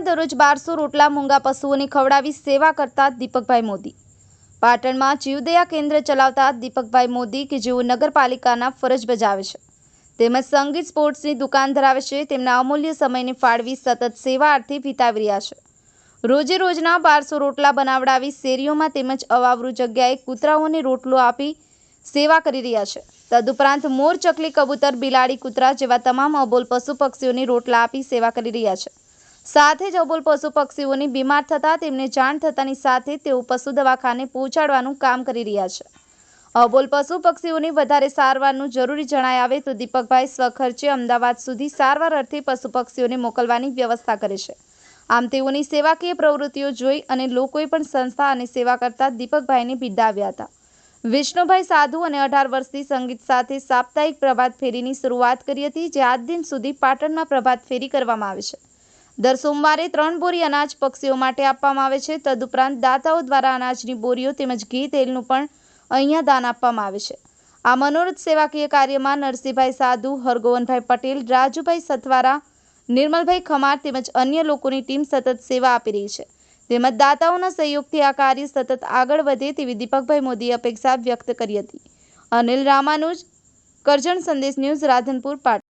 પાટણમાં દરરોજ બારસો રોટલા મૂંગા પશુઓને ખવડાવી સેવા કરતા દીપકભાઈ મોદી. પાટણમાં જીવદયા કેન્દ્ર ચલાવતા દીપકભાઈ મોદી કે જેઓ નગરપાલિકાના ફરજ બજાવે છે. તેમજ સંગીત સ્પોર્ટ્સની દુકાન ધરાવે છે, તેમના અમૂલ્ય સમયને ફાળવી સતત સેવા અર્થે વિતાવી રહ્યા છે. રોજે રોજના બારસો રોટલા બનાવડાવી શેરીઓમાં તેમજ અવાવરૂ જગ્યાએ કૂતરાઓને રોટલો આપી સેવા કરી રહ્યા છે. તદુપરાંત મોર ચકલી કબૂતર બિલાડી કૂતરા જેવા તમામ અબોલ પશુ પક્ષીઓને રોટલા આપી સેવા કરી રહ્યા છે. સાથે જ અબોલ પશુ પક્ષીઓની બીમાર થતાં તેમને જાણ થતાની સાથે તેઓ પશુ દવાખાને પહોંચાડવાનું કામ કરી રહ્યા છે. અબોલ પશુ પક્ષીઓની વધારે સારવારનું જરૂરી જણાય આવે તો દીપકભાઈ સ્વખર્ચે અમદાવાદ સુધી સારવાર અર્થે પશુ પક્ષીઓને મોકલવાની વ્યવસ્થા કરે છે. આમ તેઓની સેવાકીય પ્રવૃત્તિઓ જોઈ અને લોકોએ પણ સંસ્થા અને સેવા કરતા દીપકભાઈને બિરદાવ્યા હતા. વિષ્ણુભાઈ સાધુ અને અઢાર વર્ષથી સંગીત સાથે સાપ્તાહિક પ્રભાત ફેરીની શરૂઆત કરી હતી, જે આજ દિન સુધી પાટણમાં પ્રભાત ફેરી કરવામાં આવે છે. દર સોમવારે ત્રણ બોરી અનાજ પક્ષીઓ માટે આપવામાં આવે છે. તદુપરાંત દાતાઓ દ્વારા અનાજની બોરીઓ તેમજ ઘી, તેલનું પણ અહીંયા દાન આપવામાં આવે છે. આ મનોરથ સેવાકીય કાર્યમાં નરસિંહભાઈ સાધુ, હરગોવનભાઈ પટેલ, રાજુભાઈ સથવારા, નિર્મલભાઈ ખમાર તેમજ અન્ય લોકોની ટીમ સતત સેવા આપી રહી છે. તેમજ દાતાઓના સહયોગથી આ કાર્ય સતત આગળ વધે તેવી દીપકભાઈ મોદીએ અપેક્ષા વ્યક્ત કરી હતી. અનિલ રામાનુજ, કરજણ સંદેશ ન્યૂઝ, રાધનપુર, પાટણ.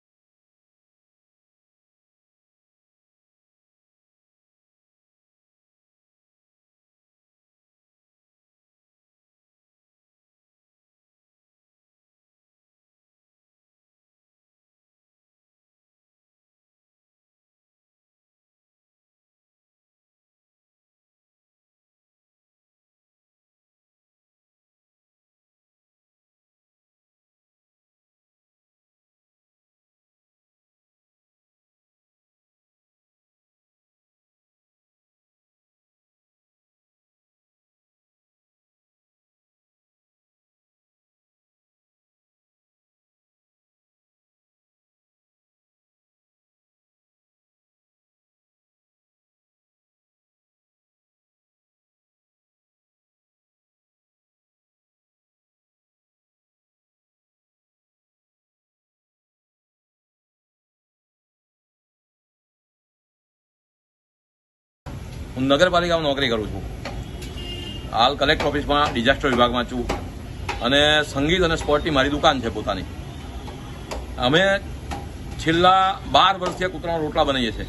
હું નગરપાલિકામાં નોકરી કરું છું. હાલ કલેક્ટર ઓફિસમાં, ડિઝાસ્ટર વિભાગમાં છું. અને સંગીત અને સ્પોર્ટની મારી દુકાન છે પોતાની. અમે છેલ્લા બાર વર્ષથી કૂતરાના રોટલા બનાવીએ છીએ.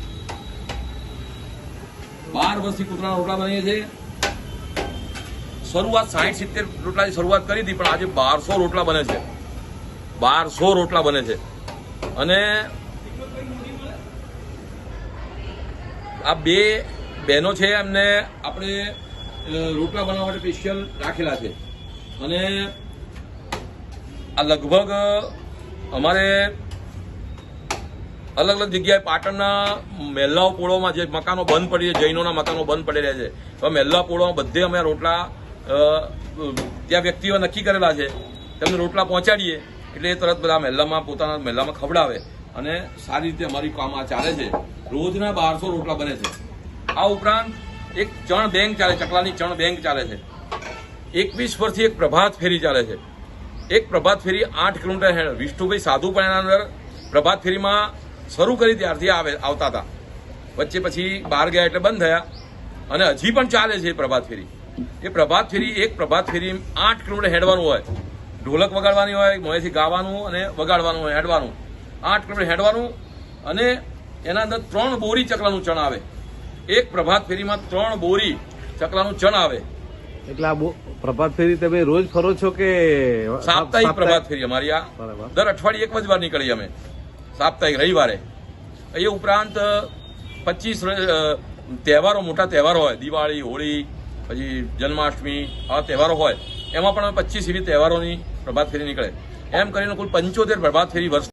બાર વર્ષથી કૂતરાના રોટલા બનાવીએ છીએ. શરૂઆત સાહીઠ સિત્તેર રોટલાની શરૂઆત કરી હતી, પણ આજે બારસો રોટલા બને છે. બારસો રોટલા બને છે. અને આ બે બહેનો છે, એમને આપણે રોટલા બનાવવા માટે સ્પેશિયલ રાખેલા છે. અને આ લગભગ અમારે અલગ અલગ જગ્યાએ પાટણના મહેલાઓ પોળોમાં જે મકાનો બંધ પડી છે, જૈનોના મકાનો બંધ પડી રહ્યા છે. હવે મહેલા પોળોમાં બધે અમે રોટલા ત્યાં વ્યક્તિઓ નક્કી કરેલા છે. તેમને રોટલા પહોંચાડીએ, એટલે એ તરત બધા મહેલામાં પોતાના મહેલામાં ખવડાવે. અને સારી રીતે અમારી કામ આ ચાલે છે. રોજના બારસો રોટલા બને છે. આ ઉપરાંત એક ચણ બેંક ચાલે, ચકલાની ચણ બેંક ચાલે છે. એકવીસ વર્ષથી એક પ્રભાત ફેરી ચાલે છે. એક પ્રભાત ફેરી આઠ કિલોમીટર હેડ. વિષ્ણુભાઈ સાધુ પણ એના અંદર પ્રભાત ફેરીમાં શરૂ કરી ત્યારથી આવે, આવતા હતા. વચ્ચે પછી બહાર ગયા એટલે બંધ થયા. અને હજી પણ ચાલે છે પ્રભાત ફેરી. એ પ્રભાત ફેરી એક પ્રભાત ફેરી આઠ કિલોમીટર હેડવાનું હોય. ઢોલક વગાડવાની હોય, મોએથી ગાવાનું અને વગાડવાનું હોય, હેડવાનું. આઠ કિલોમીટર હેડવાનું અને એના અંદર ત્રણ બોરી ચકલાનું ચણ આવે. એક પ્રભાત ફેરીમાં ત્રણ બોરી ચકલાનું ચણ આવે. એટલે આ પ્રભાત ફેરી તમે રોજ ફરો છો કે સાપ્તાહિક પ્રભાત ફેરી અમારી આ. દર અઠવાડિયે એક જ વાર નીકળીએ અમે. સાપ્તાહિક રવિવારે. એ ઉપરાંત પચીસ તહેવારો મોટા તહેવારો હોય. દિવાળી હોળી પછી જન્માષ્ટમી આવા તહેવારો હોય. એમાં પણ અમે પચીસ એવી તહેવારોની પ્રભાત ફેરી નીકળે. એમ કરીને કુલ પંચોતેર પ્રભાત ફેરી વર્ષ